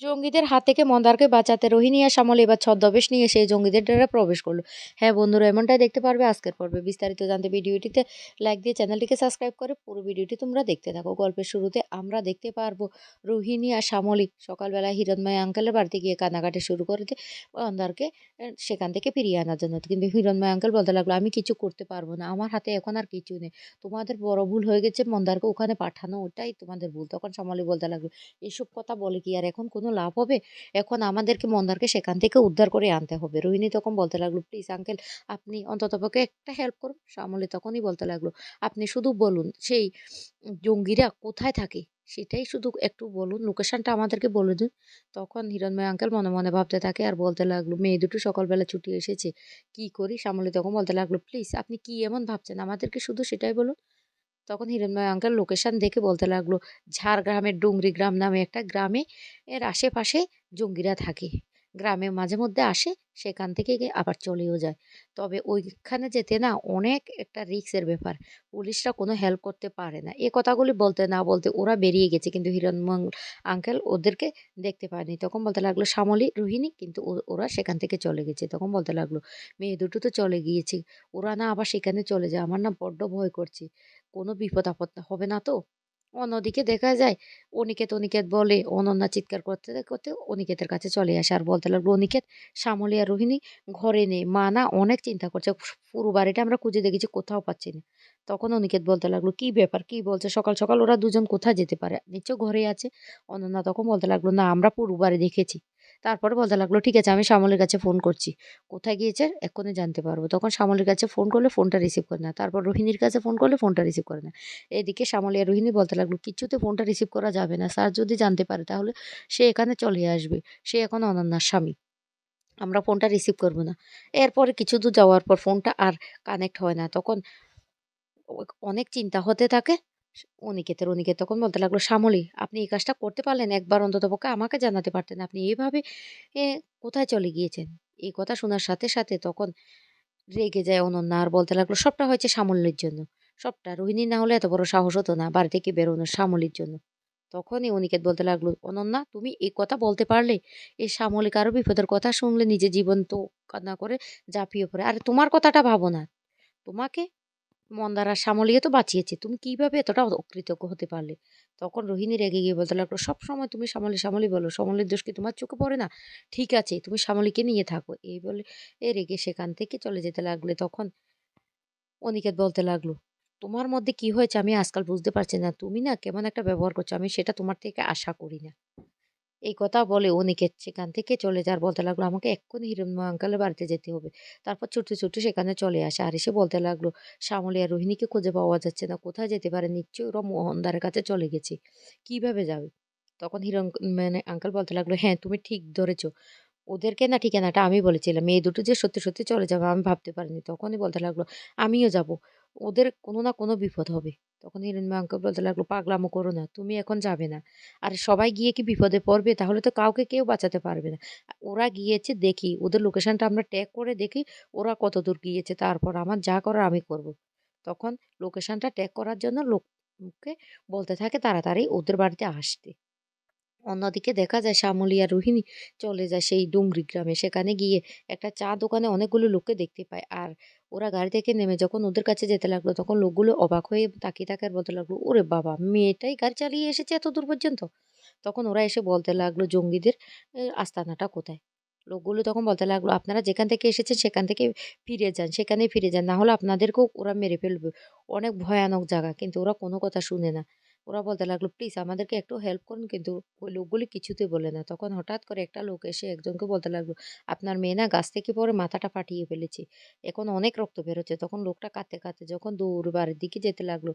জঙ্গিদের হাত থেকে মন্দারকে বাঁচাতে রোহিণী আর শ্যামল এবার ছদ্মবেশ নিয়ে সেই জঙ্গিদের ডেরা প্রবেশ করল। হ্যাঁ বন্ধুরা, এমনটাই দেখতে পারবে আজকের পর্বে। বিস্তারিত জানতে ভিডিওটিতে লাইক দিয়ে চ্যানেলটিকে সাবস্ক্রাইব করে পুরো ভিডিওটি তোমরা দেখতে থাকো। গল্পের শুরুতে আমরা দেখতে পারব রোহিণী আর শ্যামলী সকালবেলা হিরণময় আঙ্কেলের বাড়িতে গিয়ে কান্নাকাটি শুরু করে দিয়ে মন্দারকে সেখান থেকে ফিরিয়ে আনার জন্য। কিন্তু হিরণময় আঙ্কেল বলতে লাগল, আমি কিছু করতে পারব না। আমার হাতে এখন আর কিছু নেই। তোমাদের বড় ভুল হয়ে গেছে। মন্দারকে ওখানে পাঠানো ওটাই তোমাদের ভুল। তখন শ্যামলী বলতে লাগল, এসব কথা বলে কি আর এখন কোনো লাভ হবে? এখন আমাদেরকে মন্দারকে সেখান থেকে উদ্ধার করে আনতে হবে। রোহিণী তখন বলতে লাগল, প্লিজ আঙ্কেল আপনি অন্ততপক্ষে একটা হেল্প করুন। শ্যামলী তখনই বলতে লাগল, আপনি শুধু বলুন, সেই জঙ্গিরা কোথায় থাকে? সেটাই শুধু একটু বলুন লোকেশনটা আমাদেরকে বলে দিন। তখন হিরণময় আঙ্কেল মনে মনে ভাবতে থাকে আর বলতে লাগল, মেয়ে দুটো সকালবেলা ছুটি এসেছে। কি করি? শ্যামলী তখন বলতে লাগল, প্লিজ, আপনি কি এমন ভাবছেন? আমাদেরকে শুধু সেটাই বলুন। তখন হিরণময় আঙ্কেল লোকেশন দেখে বলতে লাগল, ঝাড়গ্রামের ডুংরি গ্রাম নামে একটা গ্রামে, এর আশেপাশে জঙ্গিরা থাকে। গ্রামে মাঝে মধ্যে আসে, সেখান থেকে আবার চলেও যায়। তবে ওইখানে যেতে না অনেক একটা রিস্কের ব্যাপার। পুলিশরা কোনো হেল্প করতে পারে না। এ কথাগুলি বলতে না বলতে ওরা বেরিয়ে গেছে, কিন্তু হিরণময় আঙ্কেল ওদেরকে দেখতে পায়নি। তখন বলতে লাগল, শ্যামলী, রোহিণী? কিন্তু ওরা সেখান থেকে চলে গেছে। তখন বলতে লাগল, মেয়ে দুটো তো চলে গিয়েছে। ওরা না আবার সেখানে চলে যায়। আমার না বড্ড ভয় করছে। কোনো বিপদ আপদ হবে না তো? অন্যদিকে দেখা যায়, অনিকেত অনিকেত বলে, অনন্যা চিৎকার করতে করতে অনিকেতের কাছে চলে আসে। আর বলতে লাগল, অনিকেত, শ্যামলী আর রোহিণী ঘরে নেই। মা না অনেক চিন্তা করছে। পুরো বাড়িটা আমরা খুঁজে দেখেছি, কোথাও পাচ্ছি না। তখন অনিকেত বলতে লাগল, কি ব্যাপার? কি বলছে? সকাল সকাল ওরা দুজন কোথায় যেতে পারে? নিশ্চয় ঘরে আছে? অনন্যা তখন বলতে লাগল, না, আমরা পুরো বাড়ি দেখেছি। তারপরে বলতে লাগল, ঠিক আছে, আমি শ্যামলের কাছে ফোন করছি। কোথায় গিয়েছে? এক্ষুনি জানতে পারব। তখন শ্যামলের কাছে ফোন করলে ফোনটা রিসিভ করে না তারপর রোহিণীর কাছে ফোন করলে ফোনটা রিসিভ করে না এদিকে শ্যামলী আর রোহিণী বলতে লাগল, কিছুতে ফোনটা রিসিভ করা যাবে না। স্যার যদি জানতে পারে, তাহলে সে এখানে চলে আসবে। সে এখন অনন্যার স্বামী। আমরা ফোনটা রিসিভ করব না। এরপরে কিছু দূর যাওয়ার পর ফোনটা আর কানেক্ট হয় না। তখন অনেক চিন্তা হতে থাকে। অনিকেতের অনিকেত তখন বলতে লাগল শ্যামলী আপনি এই কাজটা করতে পারলেন একবার অন্তত পক্ষে আমাকে জানাতে পারতেন। আপনি এইভাবে এ, কোথায় চলে গিয়েছেন? এই কথা শোনার সাথে সাথে তখন রেগে যায় অনন্যা আর বলতে লাগল সবটা হয়েছে সামল্যের জন্য। সবটা। রোহিণী না হলে এত বড় সাহস হতো না বাড়ি থেকে বেরোনোর সামলির জন্য। তখনই অনিকেত বলতে লাগল অনন্যা তুমি এই কথা বলতে পারলে? এই সামলিক আরও বিপদের কথা শুনলে নিজে জীবন তো কান্না করে ঝাঁপিয়ে পড়ে। আরে তোমার কথাটা ভাবো না। তোমাকে মন্দার শ্যামলীও তো বাঁচিয়েছে। তুমি কীভাবে এতটা অকৃতজ্ঞ হতে পারলে? তখন রোহিণী রেগে গিয়ে বলতে লাগল, সব সময় তুমি সামলি সামলি বলো। শ্যামলীর দোষ কি তোমার চোখে পড়ে না? ঠিক আছে, তুমি সামলিকে নিয়ে থাকো। এই বলে এ রেগে সেখান থেকে চলে যেতে লাগলে। তখন অনিকেত বলতে লাগল, তোমার মধ্যে কি হয়েছে আমি আজকাল বুঝতে পারছি না। তুমি না কেমন একটা ব্যবহার করছ। আমি সেটা তোমার থেকে আশা করি না। এই কথা বলে অনিকেত সেখান থেকে চলে যার বলতে লাগল, আমাকে এক্ষুনি হিরণময় আঙ্কালের বাড়িতে যেতে হবে। তারপর ছুটতে ছুটতে সেখানে চলে আসে আর এসে বলতে লাগল, শ্যামলী আর রোহিণীকে খুঁজে পাওয়া যাচ্ছে না, কোথায় যেতে পারে? নিশ্চয়ই ওরা মোহনদারের কাছে চলে গেছে। কীভাবে যাবে? তখন হিরণ মানে আঙ্কেল বলতে লাগল হ্যাঁ তুমি ঠিক ধরেছো। ওদেরকে না ঠিকানাটা আমি বলেছিলাম। মেয়ে দুটো যে সত্যি সত্যি চলে যাবে আমি ভাবতে পারিনি। তখনই বলতে লাগল, আমিও যাব। ওদের কোনো না কোনো বিপদ হবে। তখন হিরণময় আঙ্কেল বলতে লাগল, পাগলামো করো না, তুমি এখন যাবে না। আর সবাই গিয়ে কি বিপদে পড়বে, তাহলে তো কাউকে কেউ বাঁচাতে পারবে না। ওরা গিয়েছে দেখি, ওদের লোকেশনটা আমরা ট্যাগ করে দেখি, ওরা কত দূর গিয়েছে, তারপর আমার যা করার আমি করব। তখন লোকেশনটা ট্যাগ করার জন্য লোককে বলতে থাকে তাড়াতাড়ি, ওদের বাড়িতে আসতে। অন্যদিকে দেখা যায় শ্যামলী আর রোহিণী চলে যায় সেই ডুংরি গ্রামে। সেখানে গিয়ে একটা চা দোকানে অনেকগুলো লোককে দেখতে পায়। আর ওরা গাড়ি থেকে নেমে যখন ওদের কাছে যেতে লাগল, তখন লোকগুলো অবাক হয়ে তাকিয়ে থাকে আর বলতে লাগল। ওরে বাবা, মেয়েটাই গাড়ি চালিয়ে এসেছে এত দূর পর্যন্ত? তখন ওরা এসে বলতে লাগল জঙ্গিদের আস্তানাটা কোথায়? লোকগুলো তখন বলতে লাগল, আপনারা যেখান থেকে এসেছেন সেখান থেকে ফিরে যান, সেখানেই ফিরে যান। না হলে আপনাদেরকেও ওরা মেরে ফেলবে। অনেক ভয়ানক জায়গা, কিন্তু ওরা কোনো কথা শুনে না। ওরা বলতে লাগল প্লিজ আমাদেরকে একটু হেল্প করুন কিন্তু ওই লোকগুলি কিছুতে বলে না। তখন হঠাৎ করে একটা লোক এসে একজনকে বলতে লাগল, আপনার মেয়ে না গাছ থেকে পরে মাথাটা ফাটিয়ে ফেলেছে, এখন অনেক রক্ত বেরোচ্ছে। তখন লোকটা কাঁদতে কাঁদতে যখন দৌড় দিকে যেতে লাগল,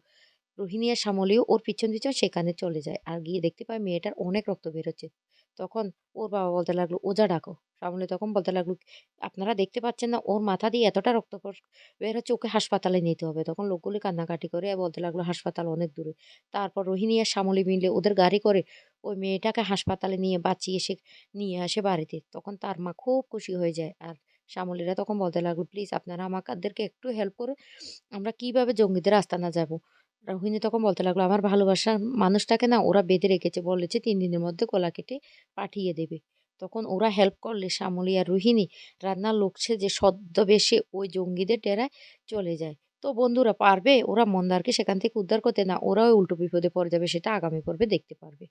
রোহিণী আর শ্যামলীও ওর পিছন পিছন সেখানে চলে যায় আর গিয়ে দেখতে পায় মেয়েটার অনেক রক্ত বেরোচ্ছে। তখন ওর বাবা বলতে লাগল ওজা ডাকো। শ্যামলী তখন বলতে লাগল, আপনারা দেখতে পাচ্ছেন না, ওর মাথা দিয়ে এতটা রক্ত বের হচ্ছে, ওকে হাসপাতালে নিতে হবে। তখন লোকগুলি কান্নাকাটি করে বলতে লাগল, হাসপাতাল অনেক দূরে। তারপর রোহিণী আর শ্যামলী মিলে ওদের গাড়ি করে ওই মেয়েটাকে হাসপাতালে নিয়ে বাঁচিয়ে সে, নিয়ে আসে বাড়িতে। তখন তার মা খুব খুশি হয়ে যায় আর শ্যামলীরা তখন বলতে লাগল, প্লিজ আপনারা আমাদেরকে একটু হেল্প করে আমরা কীভাবে জঙ্গিদের আস্তানা যাব? রোহিণী তখন বলতে লাগল, আমার ভালোবাসার মানুষটাকে না ওরা বেঁধে রেখেছে। বলেছে তিন দিনের মধ্যে গলা কেটে পাঠিয়ে দেবে। তখন ওরা হেল্প করলে শ্যামলী আর রোহিণী। রান্নার লোকছে যে সদ্যবেশে ওই জঙ্গিদের ডেরায় চলে যায়। তো বন্ধুরা, পারবে? ওরা মন্দারকে সেখান থেকে উদ্ধার করতে না ওরাও উল্টো বিপদে পড়ে যাবে সেটা আগামী পর্বে দেখতে পারবে।